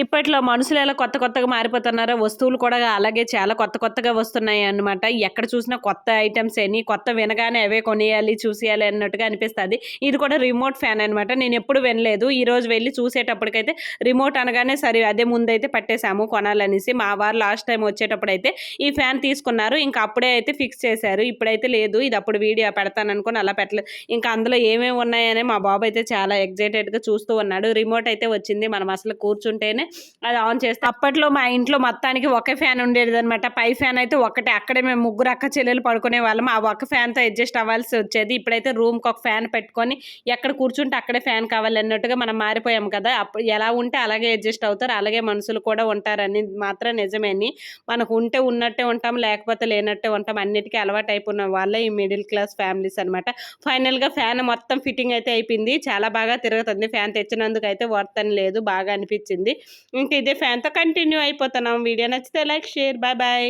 ఇప్పట్లో మనుషులు ఎలా కొత్త కొత్తగా మారిపోతున్నారో వస్తువులు కూడా అలాగే చాలా కొత్త కొత్తగా వస్తున్నాయి అన్నమాట. ఎక్కడ చూసినా కొత్త ఐటమ్స్ అని కొత్త వినగానే అవే కొనియాలి చూసేయాలి అన్నట్టుగా అనిపిస్తుంది. ఇది కూడా రిమోట్ ఫ్యాన్ అనమాట నేను ఎప్పుడు వినలేదు. ఈరోజు వెళ్ళి చూసేటప్పటికైతే రిమోట్ అనగానే సరే అదే ముందైతే పట్టేశాము కొనాలనేసి. మా వారు లాస్ట్ టైం వచ్చేటప్పుడు అయితే ఈ ఫ్యాన్ తీసుకున్నారు. ఇంకా అప్పుడే అయితే ఫిక్స్ చేశారు. ఇప్పుడైతే లేదు. ఇది అప్పుడు వీడియో పెడతాను అనుకుని అలా పెట్టలేదు. ఇంకా అందులో ఏమేమి ఉన్నాయని మా బాబు అయితే చాలా ఎగ్జైటెడ్గా చూస్తూ ఉన్నాడు. రిమోట్ అయితే వచ్చింది. మనం అసలు కూర్చుంటేనే అది ఆన్ చేస్తే అప్పట్లో మా ఇంట్లో మొత్తానికి ఒకే ఫ్యాన్ ఉండేది అనమాట పై ఫ్యాన్ అయితే ఒకటే అక్కడే మేము ముగ్గురు అక్క చెల్లెలు పడుకునే వాళ్ళం. ఆ ఒక్క ఫ్యాన్తో అడ్జస్ట్ అవ్వాల్సి వచ్చేది. ఇప్పుడైతే రూమ్కి ఒక ఫ్యాన్ పెట్టుకొని ఎక్కడ కూర్చుంటే అక్కడే ఫ్యాన్ కావాలి అన్నట్టుగా మనం మారిపోయాం కదా. అప్పుడు ఎలా ఉంటే అలాగే అడ్జస్ట్ అవుతారు. అలాగే మనుషులు కూడా ఉంటారని మాత్రం నిజమేని మనకు ఉంటే ఉన్నట్టే ఉంటాం లేకపోతే లేనట్టే ఉంటాం. అన్నిటికీ అలవాటు అయిపోయిన వాళ్ళే ఈ మిడిల్ క్లాస్ ఫ్యామిలీస్ అనమాట ఫైనల్గా ఫ్యాన్ మొత్తం ఫిట్టింగ్ అయితే అయిపోయింది. చాలా బాగా తిరుగుతుంది. ఫ్యాన్ తెచ్చినందుకు అయితే వర్త్ అని లేదు. బాగా అనిపించింది. ఇంక ఇదే ఫ్యాన్తో కంటిన్యూ అయిపోతున్నాం. వీడియో నచ్చితే లైక్ షేర్ బాయ్ బాయ్.